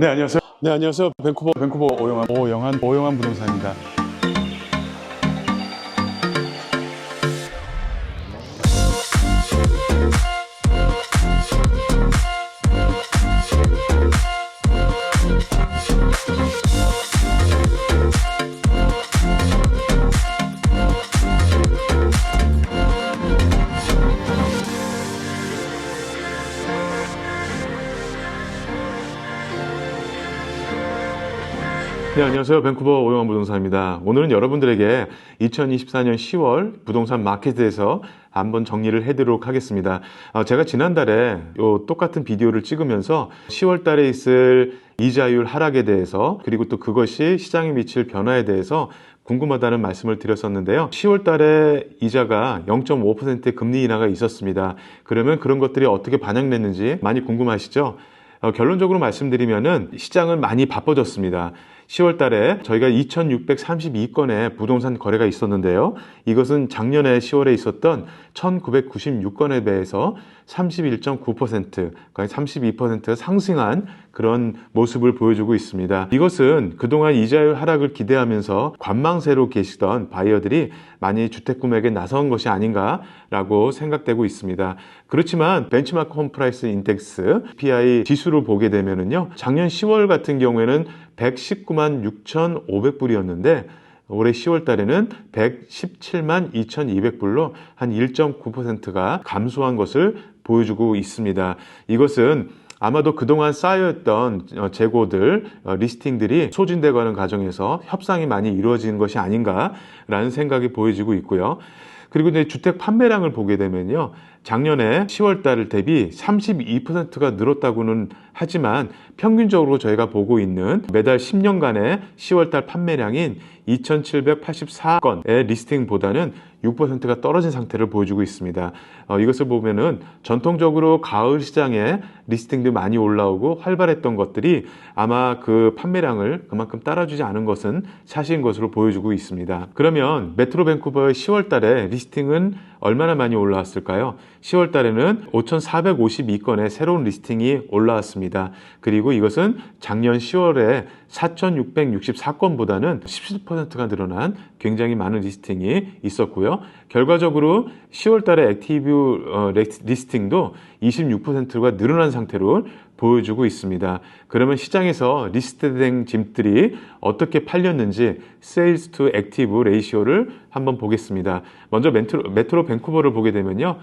네 안녕하세요. 네 안녕하세요. 밴쿠버 밴쿠버 오영환 오영환 오영환 부동산입니다. 네 안녕하세요. 밴쿠버 오영환 부동산입니다. 오늘은 여러분들에게 2024년 10월 부동산 마켓에 대해서 한번 정리를 해드리도록 하겠습니다. 어, 제가 지난달에 요 똑같은 비디오를 찍으면서 10월 달에 있을 이자율 하락에 대해서 그리고 또 그것이 시장에 미칠 변화에 대해서 궁금하다는 말씀을 드렸었는데요. 10월 달에 이자가 0.5%의 금리 인하가 있었습니다. 그러면 그런 것들이 어떻게 반영됐는지 많이 궁금하시죠? 어, 결론적으로 말씀드리면은 시장은 많이 바빠졌습니다. 10월 달에 저희가 2,632건의 부동산 거래가 있었는데요. 이것은 작년에 10월에 있었던 1,996건에 비해서 31.9%, 거의 32% 상승한 그런 모습을 보여주고 있습니다. 이것은 그동안 이자율 하락을 기대하면서 관망세로 계시던 바이어들이 많이 주택 구매에 나선 것이 아닌가라고 생각되고 있습니다. 그렇지만 벤치마크 홈프라이스 인덱스 PI 지수를 보게 되면은요. 작년 10월 같은 경우에는 119만 6,500불이었는데 올해 10월 달에는 117만 2,200불로 한 1.9%가 감소한 것을 보여주고 있습니다. 이것은 아마도 그동안 쌓여있던 어, 재고들, 어, 리스팅들이 소진되가는 과정에서 협상이 많이 이루어진 것이 아닌가라는 생각이 보여지고 있고요. 그리고 이제 주택 판매량을 보게 되면요. 작년에 10월 달 대비 32%가 늘었다고는 하지만 평균적으로 저희가 보고 있는 매달 10년간의 10월 달 판매량인 2,784건의 리스팅보다는 6%가 떨어진 상태를 보여주고 있습니다. 어, 이것을 보면은 전통적으로 가을 시장에 리스팅도 많이 올라오고 활발했던 것들이 아마 그 판매량을 그만큼 따라주지 않은 것은 사실인 것으로 보여주고 있습니다. 그러면 메트로 밴쿠버의 10월 달에 리스팅은 얼마나 많이 올라왔을까요? 10월 달에는 5,452건의 새로운 리스팅이 올라왔습니다. 그리고 이것은 작년 10월에 4,664건보다는 17%가 늘어난 굉장히 많은 리스팅이 있었고요. 결과적으로 10월 달에 액티브 어, 리스팅도 26%가 늘어난 상태로 보여주고 있습니다. 그러면 시장에서 리스트된 짐들이 어떻게 팔렸는지 세일즈 투 액티브 레이시오를 한번 보겠습니다. 먼저 메트로, 메트로 밴쿠버를 보게 되면요.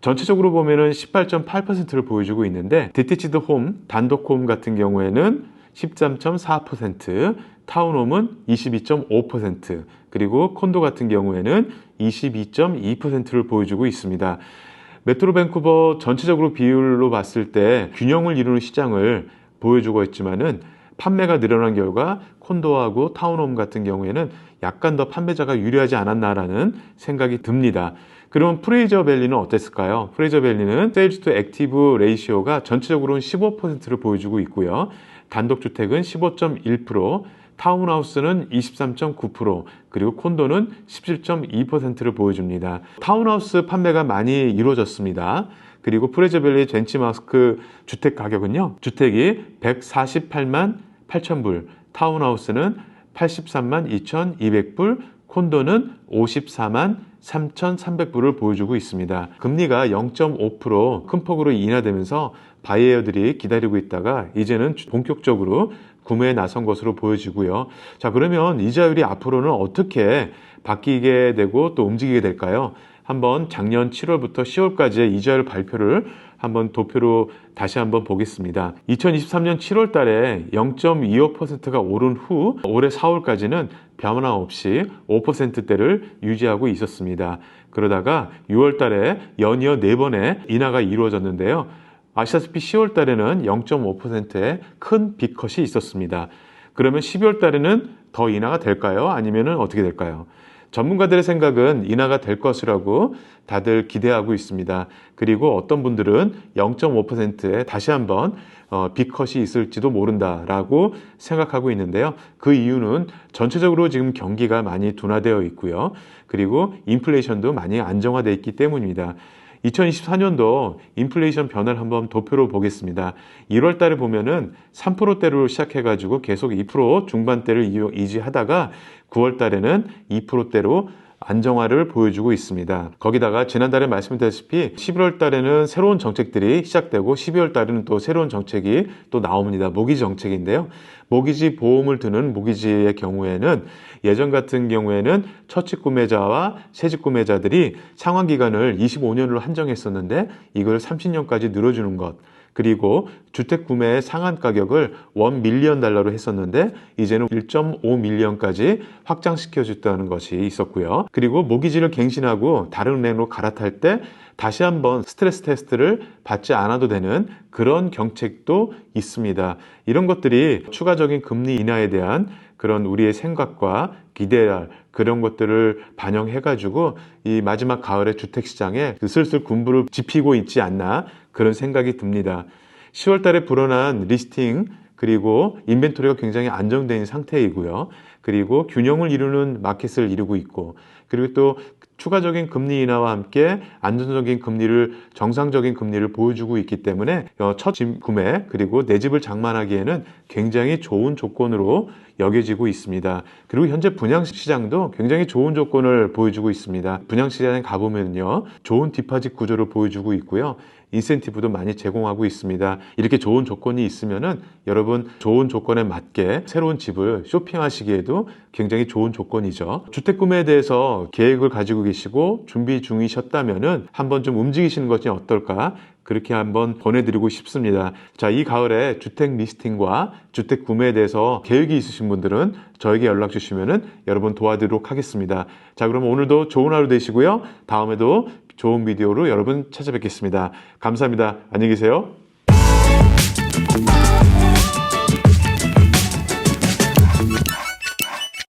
전체적으로 보면은 18.8%를 보여주고 있는데 디티치드 홈, 단독 홈 같은 경우에는 13.4%, 타운홈은 22.5%, 그리고 콘도 같은 경우에는 22.2%를 보여주고 있습니다. 메트로 밴쿠버 전체적으로 비율로 봤을 때 균형을 이루는 시장을 보여주고 있지만은 판매가 늘어난 결과 콘도하고 타운홈 같은 경우에는 약간 더 판매자가 유리하지 않았나라는 생각이 듭니다. 그러면 프레이저 밸리는 어땠을까요? 프레이저 밸리는 세일즈 투 액티브 레이시오가 전체적으로는 15%를 보여주고 있고요. 단독주택은 15.1%, 타운하우스는 23.9%, 그리고 콘도는 17.2%를 보여줍니다. 타운하우스 판매가 많이 이루어졌습니다. 그리고 프레저밸리 벤치마스크 주택 가격은요. 주택이 148만 8천불, 타운하우스는 83만 2,200불, 콘도는 54만 3,300불을 보여주고 있습니다. 금리가 0.5%큰 폭으로 인하되면서 바이어들이 기다리고 있다가 이제는 본격적으로 구매에 나선 것으로 보여지고요. 자, 그러면 이자율이 앞으로는 어떻게 바뀌게 되고 또 움직이게 될까요? 한번 작년 7월부터 10월까지의 이자율 발표를 한번 도표로 다시 한번 보겠습니다. 2023년 7월 달에 0.25%가 오른 후 올해 4월까지는 변화 없이 5%대를 유지하고 있었습니다. 그러다가 6월 달에 연이어 4번의 인하가 이루어졌는데요. 아시다시피 10월 달에는 0.5%의 큰 빅컷이 있었습니다. 그러면 12월 달에는 더 인하가 될까요? 아니면 어떻게 될까요? 전문가들의 생각은 인하가 될 것이라고 다들 기대하고 있습니다. 그리고 어떤 분들은 0.5%에 다시 한번 어, 빅컷이 있을지도 모른다라고 생각하고 있는데요. 그 이유는 전체적으로 지금 경기가 많이 둔화되어 있고요. 그리고 인플레이션도 많이 안정화되어 있기 때문입니다. 2024년도 인플레이션 변화를 한번 도표로 보겠습니다. 1월 달에 보면은 3%대로 시작해가지고 계속 2% 중반대를 이- 유지하다가 9월 달에는 2%대로 안정화를 보여주고 있습니다. 거기다가 지난달에 말씀드렸다시피 11월 달에는 새로운 정책들이 시작되고 12월 달에는 또 새로운 정책이 또 나옵니다. 모기지 정책인데요. 모기지 보험을 드는 모기지의 경우에는 예전 같은 경우에는 첫집 구매자와 새집 구매자들이 상환 기간을 25년으로 한정했었는데 이걸 30년까지 늘어주는 것. 그리고 주택 구매의 상한 가격을 1 밀리언 달러로 했었는데 이제는 1.5 밀리언까지 확장시켜 줬다는 것이 있었고요. 그리고 모기지를 갱신하고 다른 은행으로 갈아탈 때 다시 한번 스트레스 테스트를 받지 않아도 되는 그런 경책도 있습니다. 이런 것들이 추가적인 금리 인하에 대한 그런 우리의 생각과 기대할 그런 것들을 반영해가지고 이 마지막 가을의 주택시장에 그 슬슬 군부를 지피고 있지 않나 그런 생각이 듭니다. 10월 달에 불어난 리스팅 그리고 인벤토리가 굉장히 안정된 상태이고요. 그리고 균형을 이루는 마켓을 이루고 있고 그리고 또 추가적인 금리 인하와 함께 안정적인 금리를 정상적인 금리를 보여주고 있기 때문에 어, 첫집 구매 그리고 내 집을 장만하기에는 굉장히 좋은 조건으로 여겨지고 있습니다. 그리고 현재 분양 시장도 굉장히 좋은 조건을 보여주고 있습니다. 분양 시장에 가보면요. 좋은 디파짓 구조를 보여주고 있고요. 인센티브도 많이 제공하고 있습니다. 이렇게 좋은 조건이 있으면은 여러분 좋은 조건에 맞게 새로운 집을 쇼핑하시기에도 굉장히 좋은 조건이죠. 주택 구매에 대해서 계획을 가지고 계시고 준비 중이셨다면은 한번 좀 움직이시는 것이 어떨까? 그렇게 한번 권해드리고 싶습니다. 자, 이 가을에 주택 리스팅과 주택 구매에 대해서 계획이 있으신 분들은 저에게 연락 주시면은 여러분 도와드리도록 하겠습니다. 자, 그럼 오늘도 좋은 하루 되시고요. 다음에도 좋은 비디오로 여러분 찾아뵙겠습니다. 감사합니다. 안녕히 계세요.